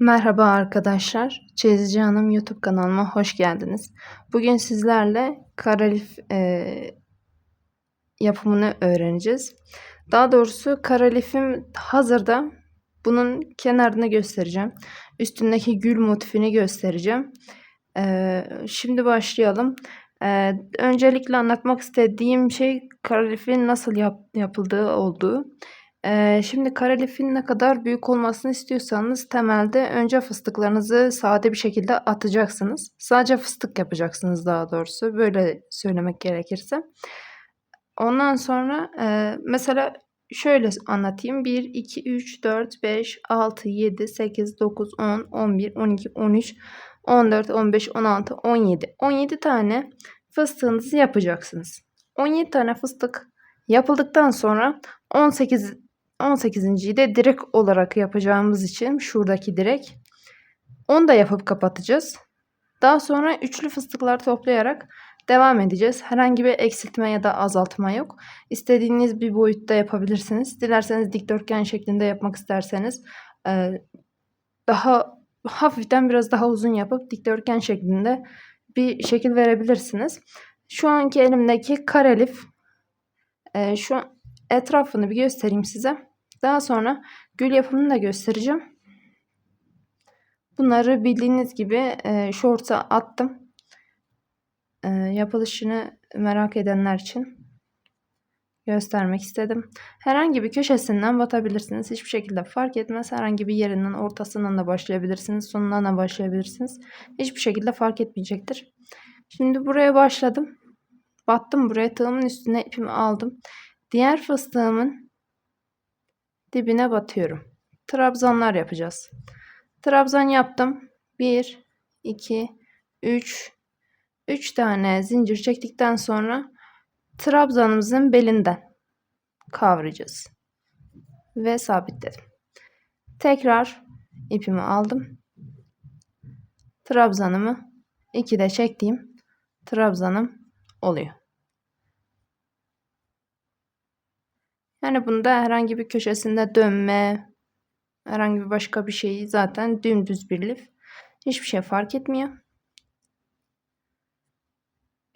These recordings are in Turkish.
Merhaba arkadaşlar. Çeyizici Hanım YouTube kanalıma hoş geldiniz. Bugün sizlerle karalif e, yapımını öğreneceğiz. Daha doğrusu karalifim hazırda. Bunun kenarını göstereceğim. Üstündeki gül motifini göstereceğim. E, şimdi başlayalım. E, öncelikle anlatmak istediğim şey karalifin nasıl yap, yapıldığı olduğu. Şimdi karelifin ne kadar büyük olmasını istiyorsanız temelde önce fıstıklarınızı sade bir şekilde atacaksınız. Sadece fıstık yapacaksınız daha doğrusu. Böyle söylemek gerekirse. Ondan sonra mesela şöyle anlatayım. 1, 2, 3, 4, 5, 6, 7, 8, 9, 10, 11, 12, 13, 14, 15, 16, 17. 17 tane fıstığınızı yapacaksınız. 17 tane fıstık yapıldıktan sonra 18 18.yi de direk olarak yapacağımız için şuradaki direk onu da yapıp kapatacağız. Daha sonra üçlü fıstıklar toplayarak devam edeceğiz. Herhangi bir eksiltme ya da azaltma yok. İstediğiniz bir boyutta yapabilirsiniz. Dilerseniz dikdörtgen şeklinde yapmak isterseniz daha hafiften biraz daha uzun yapıp dikdörtgen şeklinde bir şekil verebilirsiniz. Şu anki elimdeki karelif şu etrafını bir göstereyim size. Daha sonra gül yapımını da göstereceğim. Bunları bildiğiniz gibi e, short'a attım. E, yapılışını merak edenler için göstermek istedim. Herhangi bir köşesinden batabilirsiniz. Hiçbir şekilde fark etmez. Herhangi bir yerinden ortasından da başlayabilirsiniz. Sonundan da başlayabilirsiniz. Hiçbir şekilde fark etmeyecektir. Şimdi buraya başladım. Battım buraya. Tığımın üstüne ipimi aldım. Diğer fıstığımın dibine batıyorum. Trabzanlar yapacağız. Trabzan yaptım. 1, 2, 3, 3 tane zincir çektikten sonra trabzanımızın belinden kavrayacağız. Ve sabitledim. Tekrar ipimi aldım. Trabzanımı 2 de çektiğim trabzanım oluyor. Yani bunda herhangi bir köşesinde dönme, herhangi bir başka bir şey zaten dümdüz bir lif. Hiçbir şey fark etmiyor.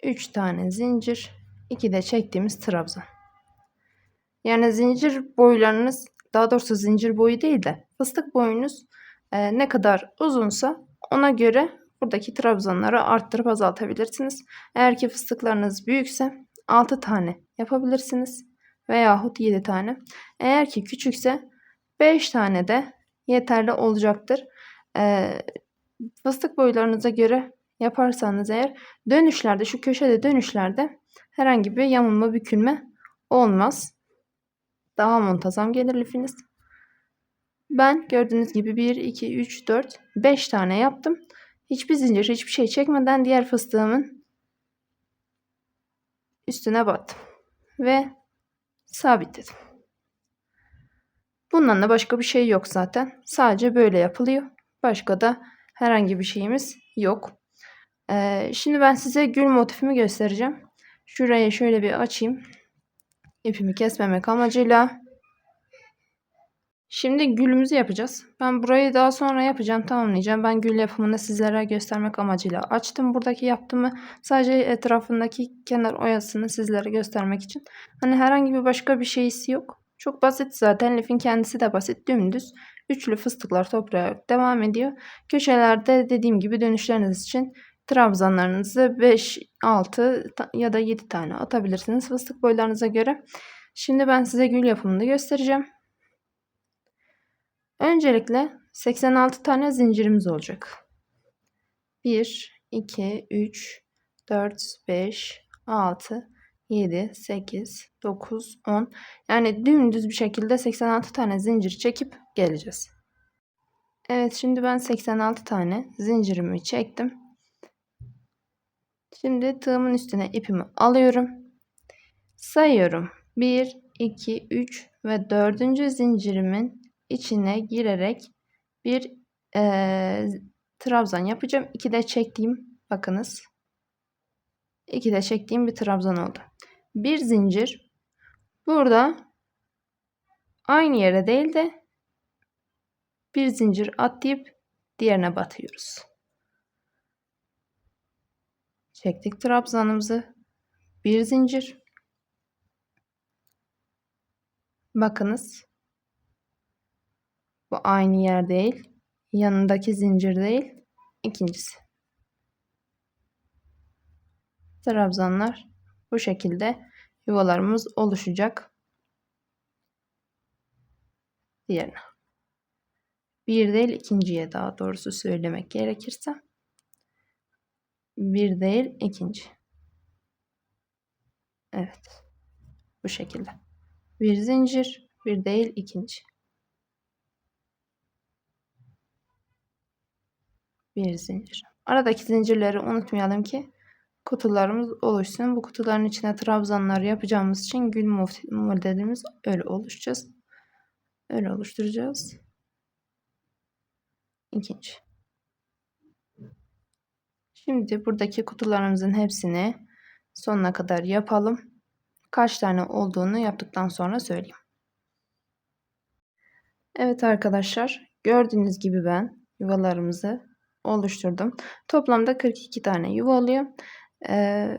3 tane zincir, 2 de çektiğimiz trabzan. Yani zincir boylarınız, daha doğrusu zincir boyu değil de fıstık boyunuz e, ne kadar uzunsa ona göre buradaki trabzanları arttırıp azaltabilirsiniz. Eğer ki fıstıklarınız büyükse 6 tane yapabilirsiniz veyahut 7 tane. Eğer ki küçükse 5 tane de yeterli olacaktır. Ee, fıstık boylarınıza göre yaparsanız eğer dönüşlerde şu köşede dönüşlerde herhangi bir yamulma bükülme olmaz. Daha muntazam gelir lifiniz. Ben gördüğünüz gibi 1, 2, 3, 4, 5 tane yaptım. Hiçbir zincir, hiçbir şey çekmeden diğer fıstığımın üstüne battım. Ve sabitledim. Bundan da başka bir şey yok zaten. Sadece böyle yapılıyor. Başka da herhangi bir şeyimiz yok. Ee, şimdi ben size gül motifimi göstereceğim. Şurayı şöyle bir açayım. İpimi kesmemek amacıyla. Şimdi gülümüzü yapacağız. Ben burayı daha sonra yapacağım, tamamlayacağım. Ben gül yapımını sizlere göstermek amacıyla açtım. Buradaki yaptığımı sadece etrafındaki kenar oyasını sizlere göstermek için. Hani herhangi bir başka bir şeysi yok. Çok basit zaten. Lifin kendisi de basit, dümdüz. Üçlü fıstıklar toprağa devam ediyor. Köşelerde dediğim gibi dönüşleriniz için trabzanlarınızı 5, 6 ya da 7 tane atabilirsiniz fıstık boylarınıza göre. Şimdi ben size gül yapımını göstereceğim. Öncelikle 86 tane zincirimiz olacak. 1, 2, 3, 4, 5, 6, 7, 8, 9, 10. Yani dümdüz bir şekilde 86 tane zincir çekip geleceğiz. Evet şimdi ben 86 tane zincirimi çektim. Şimdi tığımın üstüne ipimi alıyorum. Sayıyorum. 1, 2, 3 ve 4. zincirimin içine girerek bir e, trabzan yapacağım. İki de çektiğim bakınız. İki de çektiğim bir trabzan oldu. Bir zincir burada aynı yere değil de bir zincir atlayıp diğerine batıyoruz. Çektik trabzanımızı. Bir zincir. Bakınız. Bu aynı yer değil. Yanındaki zincir değil. İkincisi. Trabzanlar bu şekilde yuvalarımız oluşacak. Diğerine. Bir değil ikinciye daha doğrusu söylemek gerekirse. Bir değil ikinci. Evet. Bu şekilde. Bir zincir, bir değil ikinci. Bir zincir. Aradaki zincirleri unutmayalım ki kutularımız oluşsun. Bu kutuların içine trabzanlar yapacağımız için gül modelimiz öyle oluşacağız. Öyle oluşturacağız. İkinci. Şimdi buradaki kutularımızın hepsini sonuna kadar yapalım. Kaç tane olduğunu yaptıktan sonra söyleyeyim. Evet arkadaşlar gördüğünüz gibi ben yuvalarımızı oluşturdum. Toplamda 42 tane yuva oluyor. Ee,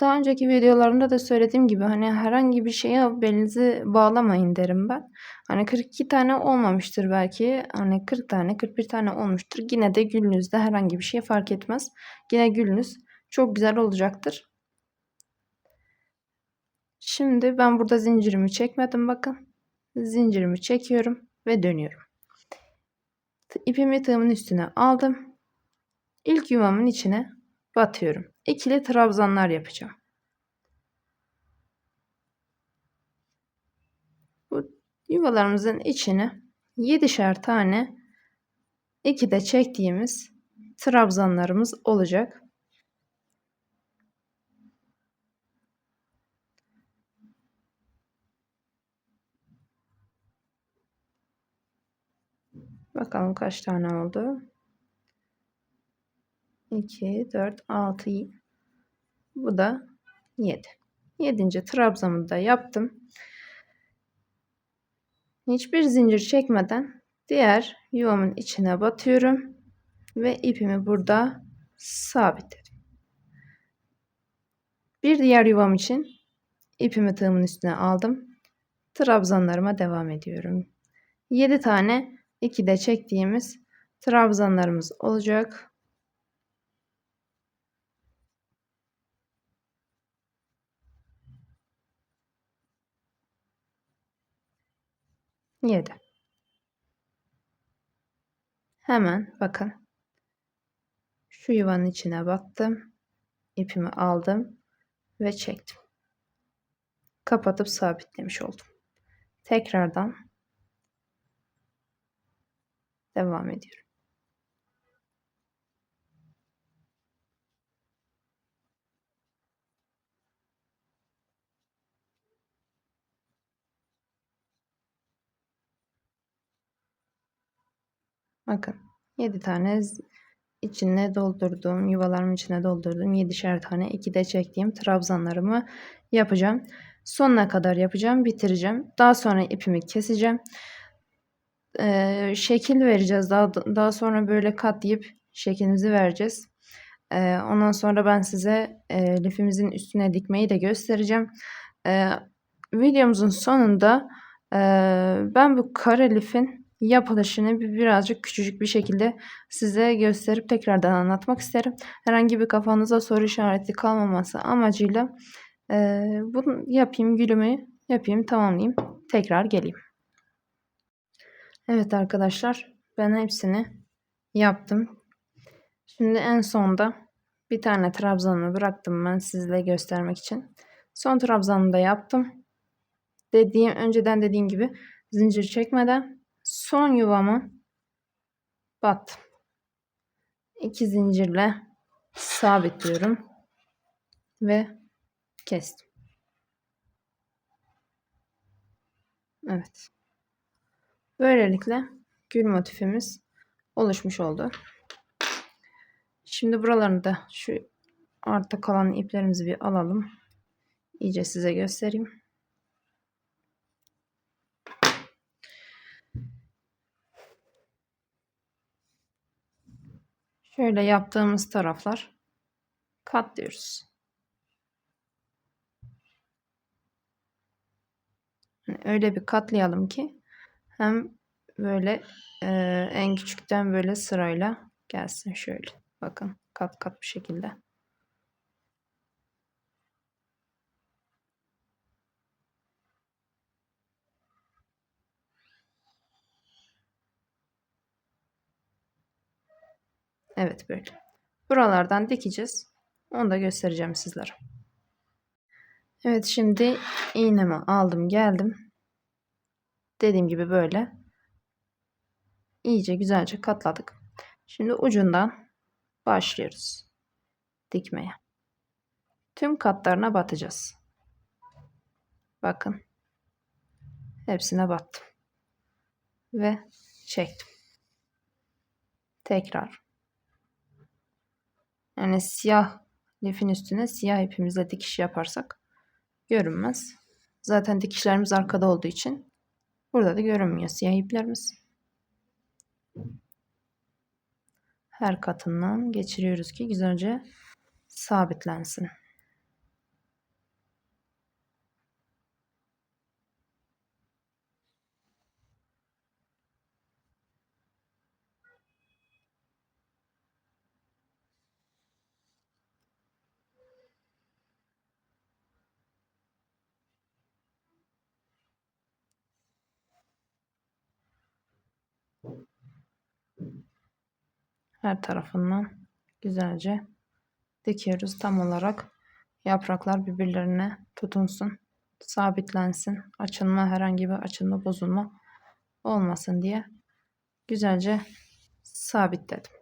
daha önceki videolarımda da söylediğim gibi hani herhangi bir şeye belinizi bağlamayın derim ben. Hani 42 tane olmamıştır belki. Hani 40 tane 41 tane olmuştur. Yine de gülünüzde herhangi bir şey fark etmez. Yine gülünüz çok güzel olacaktır. Şimdi ben burada zincirimi çekmedim bakın. Zincirimi çekiyorum ve dönüyorum. İpimi tığımın üstüne aldım. İlk yuvamın içine batıyorum. İkili trabzanlar yapacağım. Bu yuvalarımızın içine 7'şer tane iki de çektiğimiz trabzanlarımız olacak. Bakalım kaç tane oldu. 2, 4, 6. Bu da 7. 7. trabzamı da yaptım. Hiçbir zincir çekmeden diğer yuvamın içine batıyorum ve ipimi burada sabitledim. Bir diğer yuvam için ipimi tığımın üstüne aldım. Trabzanlarıma devam ediyorum. 7 tane 2 de çektiğimiz trabzanlarımız olacak. 7. Hemen bakın. Şu yuvanın içine battım. ipimi aldım ve çektim. Kapatıp sabitlemiş oldum. Tekrardan devam ediyorum. Bakın 7 tane içine doldurduğum yuvalarımın içine doldurduğum 7'şer tane 2 de çektiğim trabzanlarımı yapacağım. Sonuna kadar yapacağım, bitireceğim. Daha sonra ipimi keseceğim. Ee, şekil vereceğiz. Daha daha sonra böyle katlayıp şeklimizi vereceğiz. Ee, ondan sonra ben size e, lifimizin üstüne dikmeyi de göstereceğim. Ee, videomuzun sonunda e, ben bu kare lifin yapılışını birazcık küçücük bir şekilde size gösterip tekrardan anlatmak isterim. Herhangi bir kafanıza soru işareti kalmaması amacıyla e, bunu yapayım, gülümü yapayım, tamamlayayım. Tekrar geleyim. Evet arkadaşlar ben hepsini yaptım. Şimdi en sonda bir tane trabzanımı bıraktım ben sizle göstermek için. Son trabzanımı da yaptım. Dediğim önceden dediğim gibi zincir çekmeden son yuvamı battım. İki zincirle sabitliyorum ve kestim. Evet. Böylelikle gül motifimiz oluşmuş oldu. Şimdi buralarını da şu artta kalan iplerimizi bir alalım. İyice size göstereyim. Şöyle yaptığımız taraflar katlıyoruz. Yani öyle bir katlayalım ki hem böyle e, en küçükten böyle sırayla gelsin şöyle. Bakın kat kat bir şekilde. Evet böyle. Buralardan dikeceğiz. Onu da göstereceğim sizlere. Evet şimdi iğnemi aldım geldim. Dediğim gibi böyle. iyice güzelce katladık. Şimdi ucundan başlıyoruz dikmeye. Tüm katlarına batacağız. Bakın. Hepsine battım. Ve çektim. Tekrar yani siyah lifin üstüne siyah ipimizle dikiş yaparsak görünmez. Zaten dikişlerimiz arkada olduğu için burada da görünmüyor siyah iplerimiz. Her katından geçiriyoruz ki güzelce sabitlensin. Her tarafından güzelce dikiyoruz. Tam olarak yapraklar birbirlerine tutunsun sabitlensin açılma herhangi bir açılma bozulma olmasın diye güzelce sabitledim.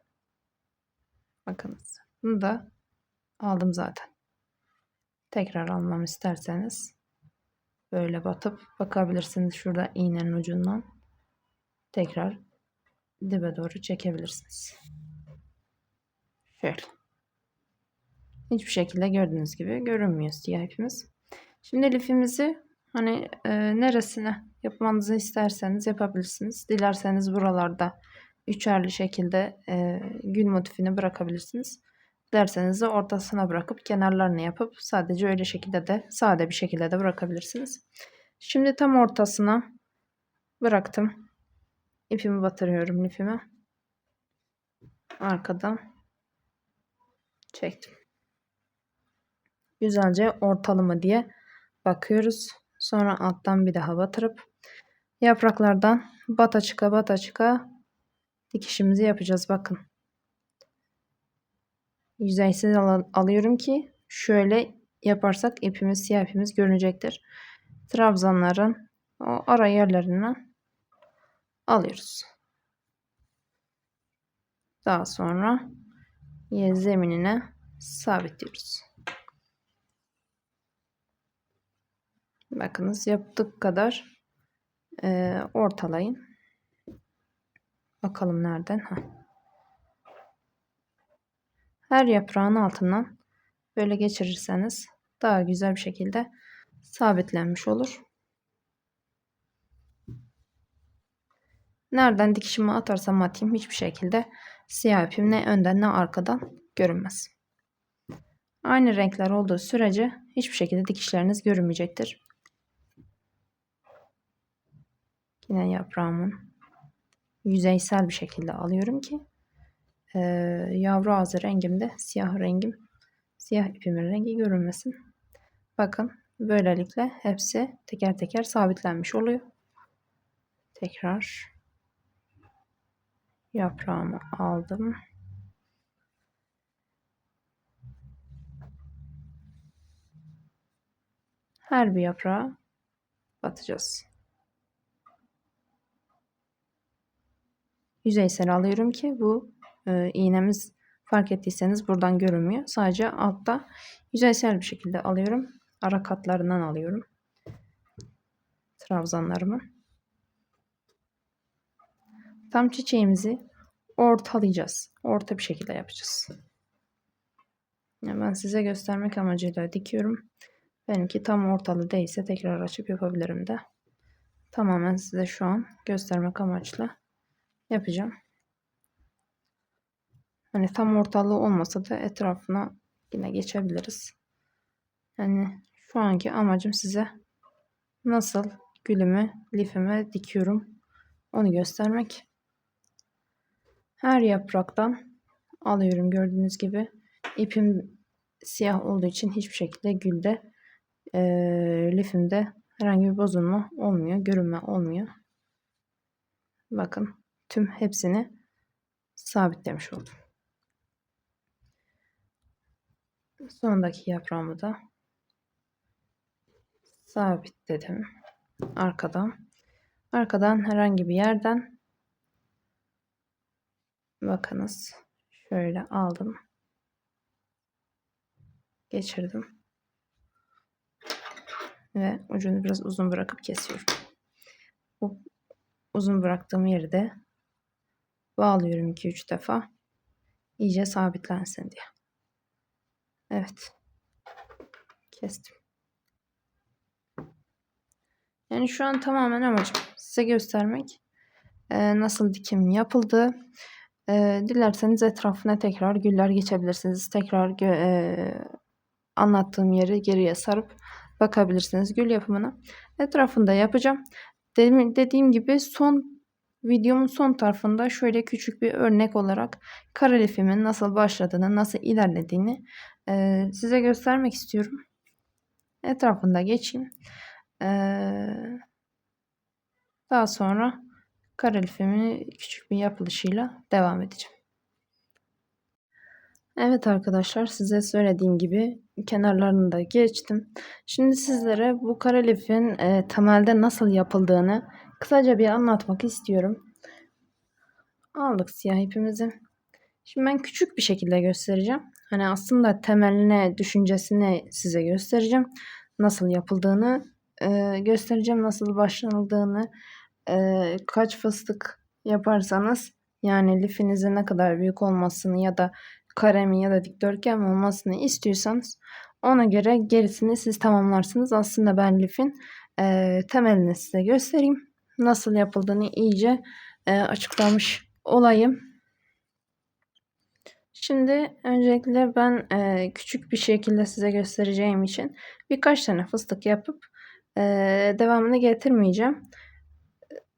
Bakınız bunu da aldım zaten. Tekrar almam isterseniz böyle batıp bakabilirsiniz. Şurada iğnenin ucundan tekrar dibe doğru çekebilirsiniz. Şöyle. Hiçbir şekilde gördüğünüz gibi görünmüyor siyah ipimiz. Şimdi lifimizi hani e, neresine yapmanızı isterseniz yapabilirsiniz. Dilerseniz buralarda üçerli şekilde e, gül motifini bırakabilirsiniz. Derseniz de ortasına bırakıp kenarlarını yapıp sadece öyle şekilde de sade bir şekilde de bırakabilirsiniz. Şimdi tam ortasına bıraktım. İpimi batırıyorum lifime. Arkadan çektim. Güzelce ortalı mı diye bakıyoruz. Sonra alttan bir daha batırıp yapraklardan bata çıka bata çıka dikişimizi yapacağız. Bakın. Yüzeysel al alıyorum ki şöyle yaparsak ipimiz siyah ipimiz görünecektir. Trabzanların o ara yerlerinden alıyoruz. Daha sonra zeminine sabitliyoruz. Bakınız yaptık kadar e, ortalayın. Bakalım nereden. Ha. Her yaprağın altından böyle geçirirseniz daha güzel bir şekilde sabitlenmiş olur. Nereden dikişimi atarsam atayım hiçbir şekilde siyah ipim ne önden ne arkadan görünmez. Aynı renkler olduğu sürece hiçbir şekilde dikişleriniz görünmeyecektir. Yine yaprağımın yüzeysel bir şekilde alıyorum ki e, yavru ağzı rengimde siyah rengim siyah ipimin rengi görünmesin. Bakın böylelikle hepsi teker teker sabitlenmiş oluyor. Tekrar yaprağımı aldım. Her bir yaprağa batacağız. Yüzeysel alıyorum ki bu e, iğnemiz fark ettiyseniz buradan görünmüyor. Sadece altta yüzeysel bir şekilde alıyorum. Ara katlarından alıyorum. Trabzanlarımı. Tam çiçeğimizi ortalayacağız. Orta bir şekilde yapacağız. Yani ben size göstermek amacıyla dikiyorum. Benimki tam ortalı değilse tekrar açıp yapabilirim de. Tamamen size şu an göstermek amaçlı yapacağım. Hani tam ortalığı olmasa da etrafına yine geçebiliriz. Yani şu anki amacım size nasıl gülümü lifime dikiyorum onu göstermek. Her yapraktan alıyorum gördüğünüz gibi. İpim siyah olduğu için hiçbir şekilde gülde e, lifimde herhangi bir bozulma olmuyor. Görünme olmuyor. Bakın tüm hepsini sabitlemiş oldum. Sondaki yaprağımı da sabitledim. Arkadan. Arkadan herhangi bir yerden bakınız şöyle aldım. Geçirdim. Ve ucunu biraz uzun bırakıp kesiyorum. Bu uzun bıraktığım yeri de bağlıyorum 2-3 defa. iyice sabitlensin diye. Evet. Kestim. Yani şu an tamamen amacım size göstermek nasıl dikim yapıldı. E, dilerseniz etrafına tekrar güller geçebilirsiniz. Tekrar e, anlattığım yeri geriye sarıp bakabilirsiniz gül yapımına. Etrafında yapacağım. Dedim, dediğim gibi son videomun son tarafında şöyle küçük bir örnek olarak karalifimin nasıl başladığını, nasıl ilerlediğini e, size göstermek istiyorum. Etrafında geçeyim. Ee, daha sonra karelifimi küçük bir yapılışıyla devam edeceğim. Evet arkadaşlar size söylediğim gibi kenarlarını da geçtim. Şimdi sizlere bu karelifin e, temelde nasıl yapıldığını kısaca bir anlatmak istiyorum. Aldık siyah ipimizi. Şimdi ben küçük bir şekilde göstereceğim. Hani aslında temeline, düşüncesini size göstereceğim. Nasıl yapıldığını e, göstereceğim nasıl başlanıldığını. E, kaç fıstık yaparsanız yani lifinizin ne kadar büyük olmasını ya da karemi ya da dikdörtgen olmasını istiyorsanız ona göre gerisini siz tamamlarsınız. Aslında ben lifin e, temelini size göstereyim. Nasıl yapıldığını iyice e, açıklamış olayım. Şimdi öncelikle ben e, küçük bir şekilde size göstereceğim için birkaç tane fıstık yapıp ee, devamını getirmeyeceğim.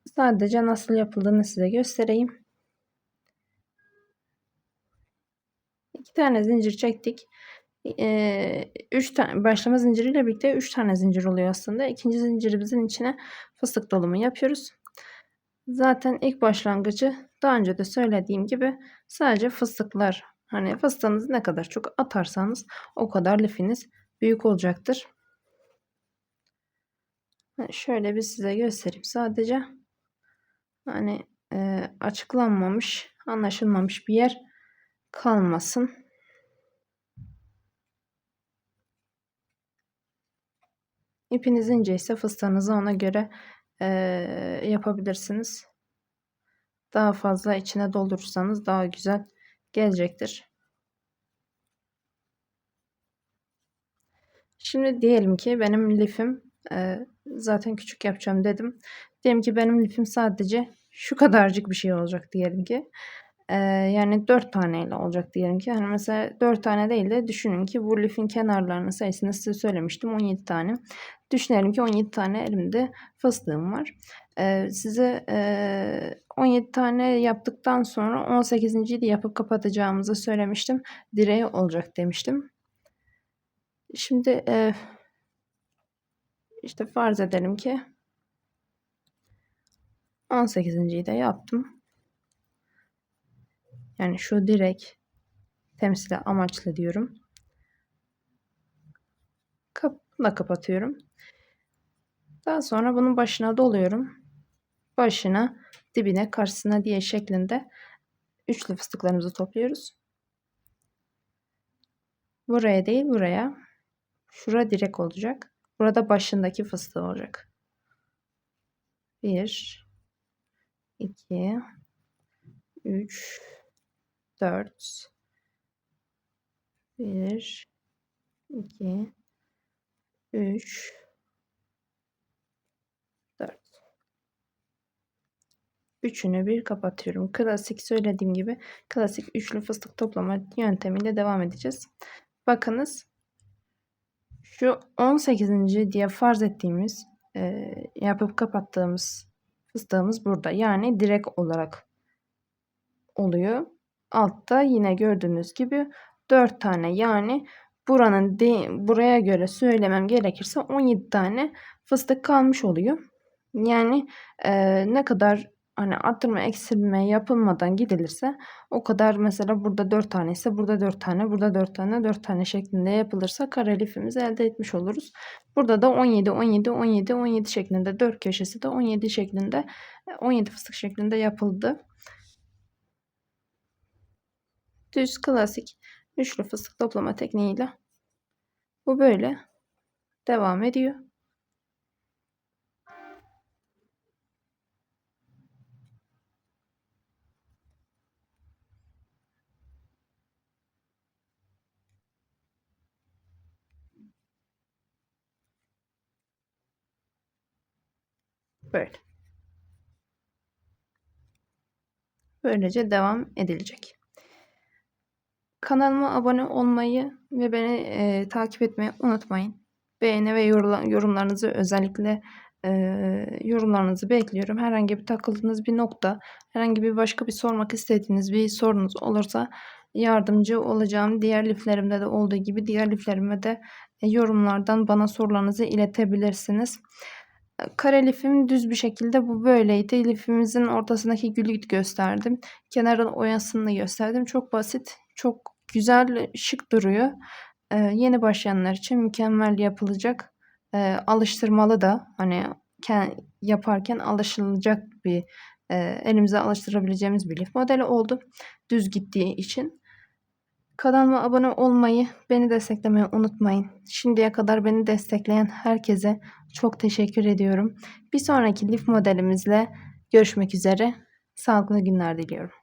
Sadece nasıl yapıldığını size göstereyim. İki tane zincir çektik. Ee, üç tane başlama zinciriyle birlikte üç tane zincir oluyor aslında. İkinci zincirimizin içine fıstık dolumu yapıyoruz. Zaten ilk başlangıcı daha önce de söylediğim gibi sadece fıstıklar. Hani fıstığınızı ne kadar çok atarsanız o kadar lifiniz büyük olacaktır. Şöyle bir size göstereyim sadece. Hani e, açıklanmamış, anlaşılmamış bir yer kalmasın. İpiniz ince ise fıstığınızı ona göre e, yapabilirsiniz. Daha fazla içine doldurursanız daha güzel gelecektir. Şimdi diyelim ki benim lifim e, zaten küçük yapacağım dedim. Diyelim ki benim lifim sadece şu kadarcık bir şey olacak diyelim ki. Ee, yani 4 taneyle olacak diyelim ki. Hani mesela 4 tane değil de düşünün ki bu lifin kenarlarının sayısını size söylemiştim 17 tane. Düşünelim ki 17 tane elimde fıstığım var. Ee, size e, 17 tane yaptıktan sonra 18. de yapıp kapatacağımızı söylemiştim. Direği olacak demiştim. Şimdi e, işte farz edelim ki 18.yi de yaptım. Yani şu direk temsili amaçlı diyorum. Kapla kapatıyorum. Daha sonra bunun başına doluyorum. Başına, dibine, karşısına diye şeklinde üçlü fıstıklarımızı topluyoruz. Buraya değil buraya. Şura direk olacak. Burada başındaki fıstığı olacak. 1 2 3 4 1 2 3 4 Üçünü bir kapatıyorum. Klasik söylediğim gibi klasik üçlü fıstık toplama yöntemiyle devam edeceğiz. Bakınız şu 18. diye farz ettiğimiz e, yapıp kapattığımız fıstığımız burada. Yani direkt olarak oluyor. Altta yine gördüğünüz gibi 4 tane yani buranın de, buraya göre söylemem gerekirse 17 tane fıstık kalmış oluyor. Yani e, ne kadar hani arttırma eksilme yapılmadan gidilirse o kadar mesela burada 4 tane ise burada 4 tane burada 4 tane 4 tane şeklinde yapılırsa kare lifimizi elde etmiş oluruz. Burada da 17 17 17 17 şeklinde 4 köşesi de 17 şeklinde 17 fıstık şeklinde yapıldı. Düz klasik üçlü fıstık toplama tekniğiyle bu böyle devam ediyor. Böyle. Böylece devam edilecek. Kanalıma abone olmayı ve beni e, takip etmeyi unutmayın. Beğeni ve yorumlarınızı özellikle e, yorumlarınızı bekliyorum. Herhangi bir takıldığınız bir nokta, herhangi bir başka bir sormak istediğiniz bir sorunuz olursa yardımcı olacağım. Diğer liflerimde de olduğu gibi diğer liflerime de e, yorumlardan bana sorularınızı iletebilirsiniz. Kare lifim düz bir şekilde bu böyleydi. Lifimizin ortasındaki gülü gösterdim. Kenarın oyasını gösterdim. Çok basit, çok güzel, şık duruyor. Ee, yeni başlayanlar için mükemmel yapılacak. Ee, alıştırmalı da hani yaparken alışılacak bir e, elimize alıştırabileceğimiz bir lif modeli oldu. Düz gittiği için. Kanalıma abone olmayı, beni desteklemeyi unutmayın. Şimdiye kadar beni destekleyen herkese çok teşekkür ediyorum. Bir sonraki lif modelimizle görüşmek üzere. Sağlıklı günler diliyorum.